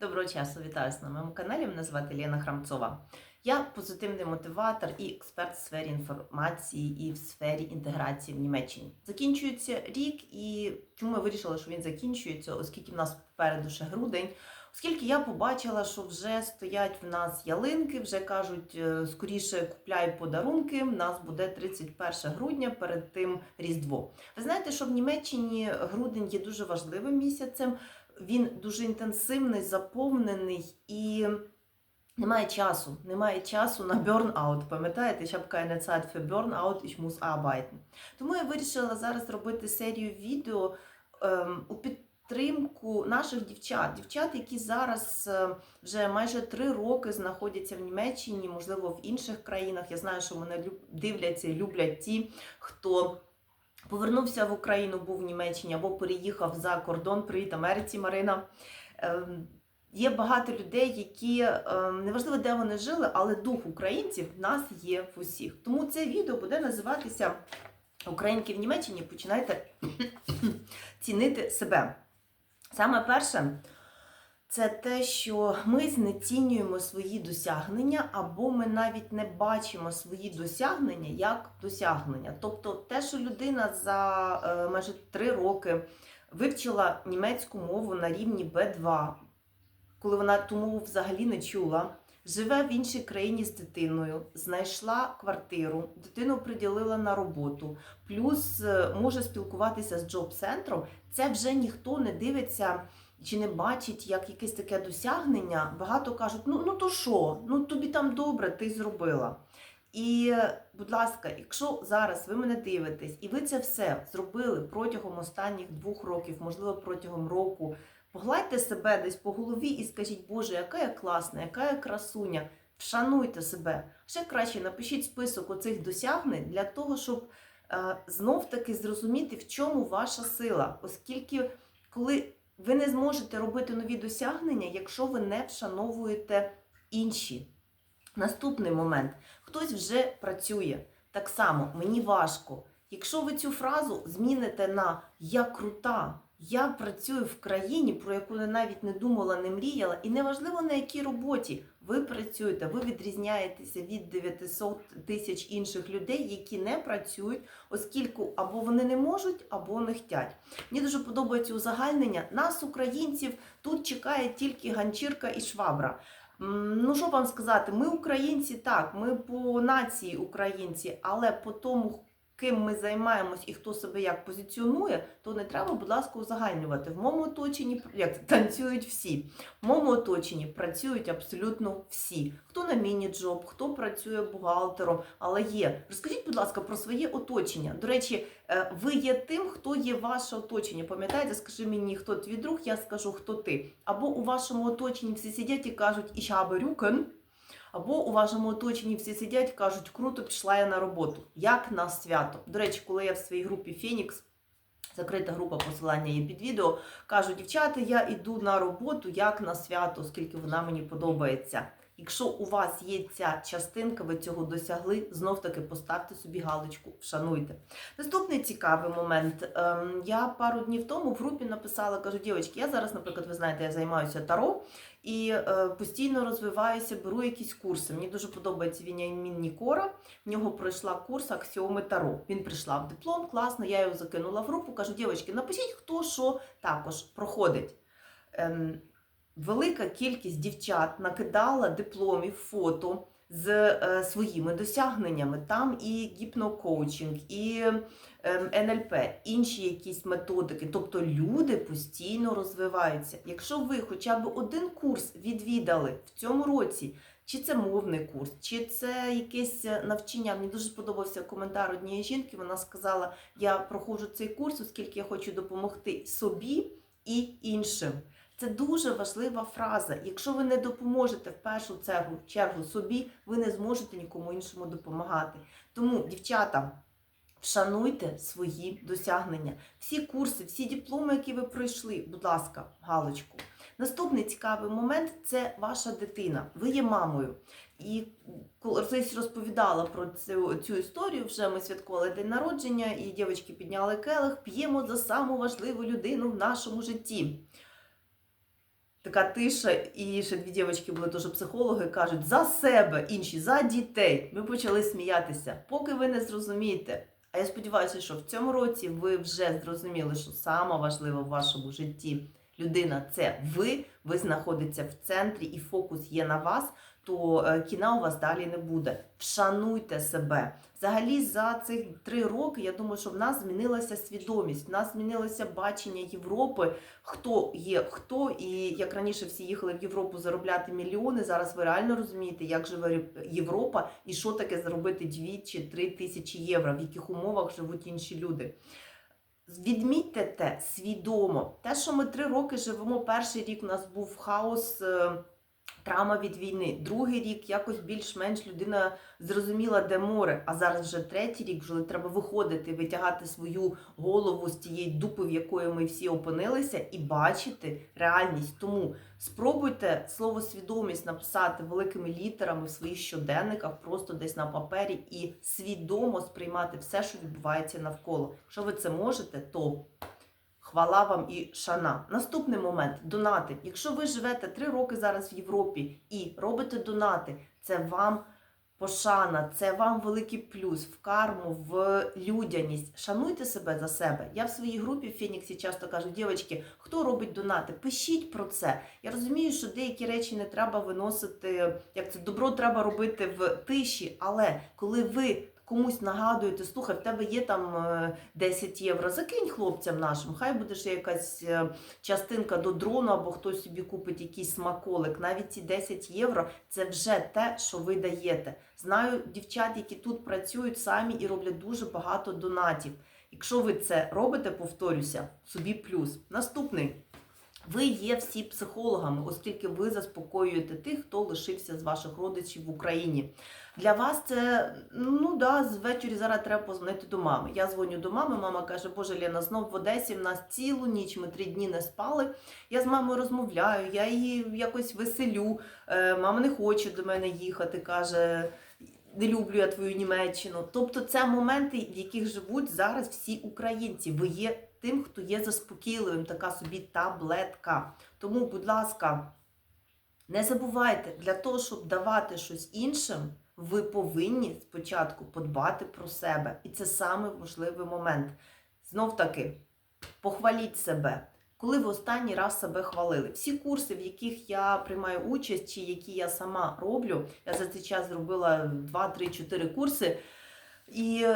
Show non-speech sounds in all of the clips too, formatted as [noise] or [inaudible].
Доброго часу, вітаю на моєму каналі. Мене звати Лена Храмцова. Я позитивний мотиватор і експерт в сфері інформації і в сфері інтеграції в Німеччині. Закінчується рік, і чому я вирішила, що він закінчується, оскільки в нас попереду ще грудень. Оскільки я побачила, що вже стоять в нас ялинки, вже кажуть, е, скоріше купляй подарунки. В нас буде 31 грудня, перед тим Різдво. Ви знаєте, що в Німеччині грудень є дуже важливим місяцем. Він дуже інтенсивний, заповнений і немає часу. Немає часу на burnout. Пам'ятаєте, ich habe keine Zeit für Burnout, ich muss arbeiten. Тому я вирішила зараз зробити серію відео ем, у підтримку наших дівчат. Дівчат, які зараз е, вже майже три роки знаходяться в Німеччині, можливо, в інших країнах. Я знаю, що мене дивляться і люблять ті, хто. Повернувся в Україну, був в Німеччині або переїхав за кордон. Привіт Америці, Марина. Ем, Є багато людей, які ем, неважливо, де вони жили, але дух українців в нас є в усіх. Тому це відео буде називатися Українки в Німеччині. Починайте [clears throat] цінити себе. Саме перше, це те, що ми знецінюємо свої досягнення, або ми навіть не бачимо свої досягнення як досягнення. Тобто, те, що людина за е, майже три роки вивчила німецьку мову на рівні Б2, коли вона ту мову взагалі не чула, живе в іншій країні з дитиною, знайшла квартиру, дитину приділила на роботу, плюс е, може спілкуватися з джоб-центром, це вже ніхто не дивиться чи не бачить як якесь таке досягнення. Багато кажуть: ну, ну то що, ну тобі там добре, ти зробила. І, будь ласка, якщо зараз ви мене дивитесь, і ви це все зробили протягом останніх двох років, можливо, протягом року, погладьте себе десь по голові і скажіть, Боже, яка я класна, яка я красуня, вшануйте себе. Ще краще напишіть список оцих досягнень для того, щоб е, знов-таки зрозуміти, в чому ваша сила, оскільки коли ви не зможете робити нові досягнення, якщо ви не вшановуєте інші. Наступний момент. Хтось вже працює. Так само, мені важко. Якщо ви цю фразу зміните на Я крута, я працюю в країні, про яку я навіть не думала, не мріяла, і неважливо на якій роботі ви працюєте, ви відрізняєтеся від 900 тисяч інших людей, які не працюють, оскільки або вони не можуть, або не хтять. Мені дуже подобається узагальнення. Нас, українців, тут чекає тільки ганчірка і швабра. Ну, що вам сказати, ми українці так, ми по нації українці, але по тому, ким ми займаємось і хто себе як позиціонує, то не треба, будь ласка, узагальнювати. В моєму оточенні як танцюють всі. В моєму оточенні працюють абсолютно всі. Хто на міні-джоб, хто працює бухгалтером, але є. Розкажіть, будь ласка, про своє оточення. До речі, е, ви є тим, хто є ваше оточення. Пам'ятаєте, скажи мені, хто твій друг, я скажу, хто ти. Або у вашому оточенні всі сидять і кажуть, «Ich habe Rücken», або у вашому оточенні всі сидять кажуть, круто, пішла я на роботу. Як на свято. До речі, коли я в своїй групі Фенікс, закрита група посилання є під відео, кажу, дівчата, я йду на роботу як на свято, оскільки вона мені подобається. Якщо у вас є ця частинка, ви цього досягли, знов таки поставте собі галочку, вшануйте. Наступний цікавий момент. Ем, Я пару днів тому в групі написала, кажу, дівчатки, я зараз, наприклад, ви знаєте, я займаюся таро і е, постійно розвиваюся, беру якісь курси. Мені дуже подобається Вінямін Нікора. В нього пройшла курс Аксіоми Таро. Він прийшла в диплом, класно, я його закинула в групу. Кажу, дівчатки, напишіть, хто що також проходить. Велика кількість дівчат накидала дипломів, фото з е, своїми досягненнями. Там і гіпнокоучинг, і ем, НЛП, інші якісь методики. Тобто люди постійно розвиваються. Якщо ви хоча б один курс відвідали в цьому році, чи це мовний курс, чи це якесь навчання. Мені дуже сподобався коментар однієї жінки. Вона сказала: Я проходжу цей курс, оскільки я хочу допомогти собі і іншим. Це дуже важлива фраза. Якщо ви не допоможете в першу чергу, чергу собі, ви не зможете нікому іншому допомагати. Тому, дівчата, вшануйте свої досягнення. Всі курси, всі дипломи, які ви пройшли, будь ласка, галочку. Наступний цікавий момент це ваша дитина. Ви є мамою. І колись розповідала про цю, цю історію, вже ми святкували день народження, і дівчатки підняли келих, п'ємо за саму важливу людину в нашому житті. Така тиша, і ще дві дівчатки були теж психологи, кажуть за себе, інші за дітей. Ми почали сміятися. Поки ви не зрозумієте. А я сподіваюся, що в цьому році ви вже зрозуміли, що саме важливе в вашому житті людина це ви. Ви знаходитеся в центрі, і фокус є на вас. То е, кіна у вас далі не буде. Вшануйте себе. Взагалі, за цих три роки я думаю, що в нас змінилася свідомість, в нас змінилося бачення Європи, хто є хто. І як раніше всі їхали в Європу заробляти мільйони. Зараз ви реально розумієте, як живе Європа і що таке заробити 2 чи 3 тисячі євро, в яких умовах живуть інші люди. Відмітьте те свідомо. Те, що ми три роки живемо, перший рік у нас був хаос. Травма від війни, другий рік якось більш-менш людина зрозуміла, де море. А зараз вже третій рік, вже треба виходити, витягати свою голову з тієї дупи, в якої ми всі опинилися, і бачити реальність. Тому спробуйте слово свідомість написати великими літерами в своїх щоденниках, просто десь на папері, і свідомо сприймати все, що відбувається навколо. Якщо ви це можете, то Хвала вам і шана. Наступний момент донати. Якщо ви живете три роки зараз в Європі і робите донати, це вам пошана, це вам великий плюс в карму, в людяність. Шануйте себе за себе. Я в своїй групі в Феніксі часто кажу, дівчатки, хто робить донати, пишіть про це. Я розумію, що деякі речі не треба виносити, як це добро треба робити в тиші, але коли ви. Комусь нагадуєте, слухай, в тебе є там е, 10 євро. Закинь хлопцям нашим. Хай буде ще якась е, частинка до дрону, або хтось собі купить якийсь смаколик. Навіть ці 10 євро це вже те, що ви даєте. Знаю дівчат, які тут працюють самі і роблять дуже багато донатів. Якщо ви це робите, повторюся, собі плюс. Наступний. Ви є всі психологами, оскільки ви заспокоюєте тих, хто лишився з ваших родичів в Україні. Для вас це ну да, звечері зараз треба позвонити до мами. Я дзвоню до мами. Мама каже: Боже Лена, знов в Одесі в нас цілу ніч. Ми три дні не спали. Я з мамою розмовляю, я її якось веселю. Е, Мама не хоче до мене їхати. каже. Не люблю я твою Німеччину. Тобто, це моменти, в яких живуть зараз всі українці. Ви є тим, хто є заспокійливим, така собі таблетка. Тому, будь ласка, не забувайте, для того, щоб давати щось іншим, ви повинні спочатку подбати про себе. І це саме важливий момент. Знов таки, похваліть себе. Коли ви останній раз себе хвалили? Всі курси, в яких я приймаю участь, чи які я сама роблю, я за цей час зробила 2, 3, 4 курси. І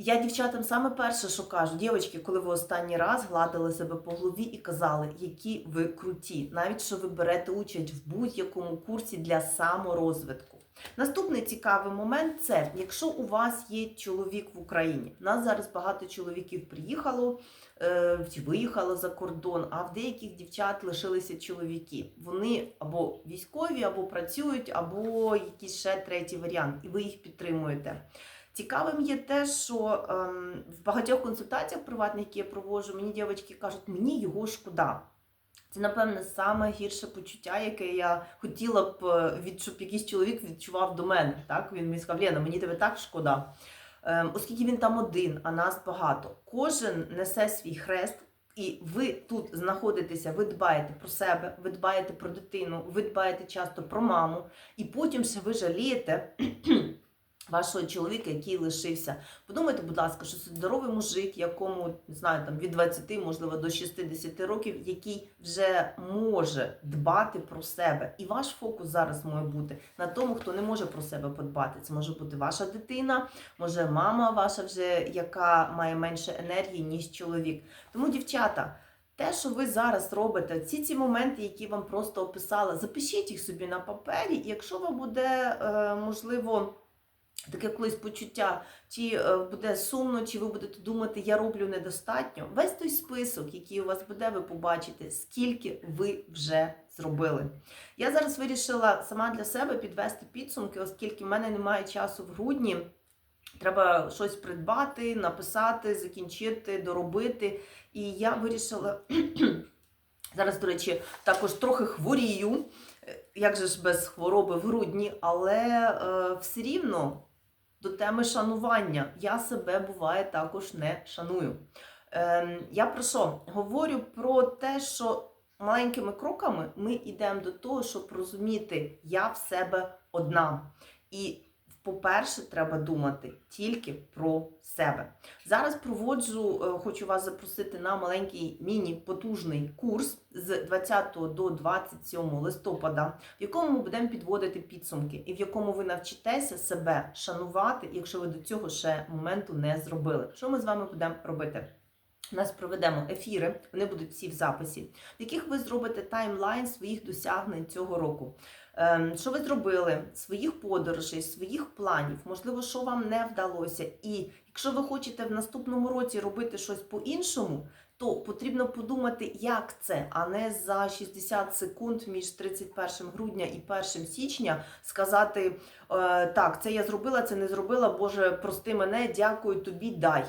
я дівчатам саме перше, що кажу, дівчатки, коли ви останній раз гладили себе по голові і казали, які ви круті, навіть що ви берете участь в будь-якому курсі для саморозвитку. Наступний цікавий момент це якщо у вас є чоловік в Україні. У нас зараз багато чоловіків приїхало е, чи виїхало за кордон, а в деяких дівчат лишилися чоловіки. Вони або військові, або працюють, або якийсь ще третій варіант, і ви їх підтримуєте. Цікавим є те, що ем, в багатьох консультаціях приватних, які я проводжу, мені дівчатки кажуть, мені його шкода. Це, напевне, саме гірше почуття, яке я хотіла б, е, щоб якийсь чоловік відчував до мене. Так? Він мені сказав, Лена, мені тебе так шкода. Ем, оскільки він там один, а нас багато. Кожен несе свій хрест, і ви тут знаходитеся, ви дбаєте про себе, ви дбаєте про дитину, ви дбаєте часто про маму, і потім ще ви жалієте. Вашого чоловіка, який лишився. Подумайте, будь ласка, що це здоровий мужик, якому не знаю, там від 20, можливо, до 60 років, який вже може дбати про себе. І ваш фокус зараз має бути на тому, хто не може про себе подбати. Це може бути ваша дитина, може мама ваша вже, яка має менше енергії, ніж чоловік. Тому, дівчата. Те, що ви зараз робите, ці ці моменти, які вам просто описала, запишіть їх собі на папері, і якщо вам буде е, можливо таке колись почуття, чи е, буде сумно, чи ви будете думати, я роблю недостатньо. Весь той список, який у вас буде, ви побачите, скільки ви вже зробили. Я зараз вирішила сама для себе підвести підсумки, оскільки в мене немає часу в грудні. Треба щось придбати, написати, закінчити, доробити. І я вирішила [clears throat] зараз, до речі, також трохи хворію. Як же ж без хвороби в грудні, але е, все рівно до теми шанування я себе буває також не шаную. Ем, я про що? Говорю про те, що маленькими кроками ми йдемо до того, щоб розуміти, я в себе одна. І, по-перше, треба думати тільки про себе. Зараз проводжу, е, хочу вас запросити на маленький міні-потужний курс з 20 до 27 листопада, в якому ми будемо підводити підсумки, і в якому ви навчитеся себе шанувати, якщо ви до цього ще моменту не зробили. Що ми з вами будемо робити? Нас проведемо ефіри, вони будуть всі в записі, в яких ви зробите таймлайн своїх досягнень цього року. Ем, Що ви зробили, своїх подорожей, своїх планів, можливо, що вам не вдалося. І якщо ви хочете в наступному році робити щось по-іншому, то потрібно подумати, як це, а не за 60 секунд між 31 грудня і 1 січня сказати: е, так, це я зробила, це не зробила. Боже, прости мене, дякую тобі, дай.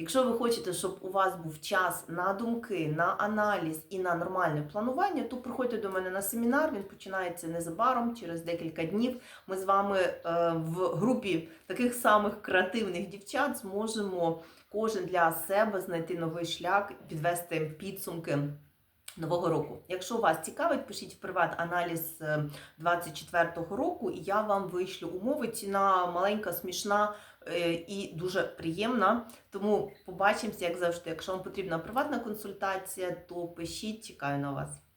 Якщо ви хочете, щоб у вас був час на думки, на аналіз і на нормальне планування, то приходьте до мене на семінар. Він починається незабаром, через декілька днів. Ми з вами е, в групі таких самих креативних дівчат зможемо кожен для себе знайти новий шлях, підвести підсумки. Нового року. Якщо вас цікавить, пишіть в приват аналіз е, 24-го року, і я вам вишлю умови. Ціна маленька, смішна е, і дуже приємна. Тому побачимося, як завжди. Якщо вам потрібна приватна консультація, то пишіть, чекаю на вас.